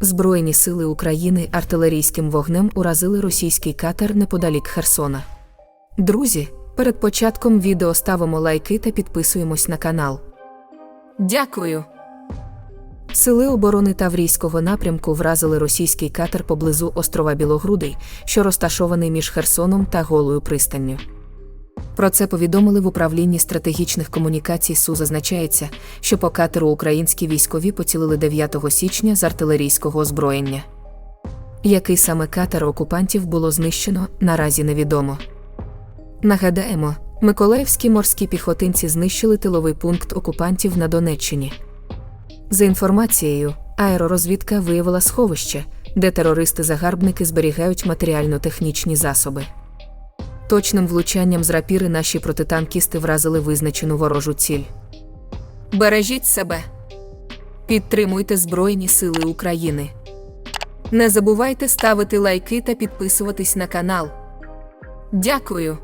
Збройні сили України артилерійським вогнем уразили російський катер неподалік Херсона. Друзі, перед початком відео ставимо лайки та підписуємось на канал. Дякую. Сили оборони Таврійського напрямку вразили російський катер поблизу острова Білогрудий, що розташований між Херсоном та Голою пристанню. Про це повідомили в управлінні стратегічних комунікацій СУ. Зазначається, що по катеру українські військові поцілили 9 січня з артилерійського озброєння. Який саме катер окупантів було знищено, наразі невідомо. Нагадаємо, Миколаївські морські піхотинці знищили тиловий пункт окупантів на Донеччині. За інформацією, аеророзвідка виявила сховище, де терористи-загарбники зберігають матеріально-технічні засоби. Точним влучанням з рапіри наші протитанкісти вразили визначену ворожу ціль. Бережіть себе. Підтримуйте Збройні Сили України. Не забувайте ставити лайки та підписуватись на канал. Дякую.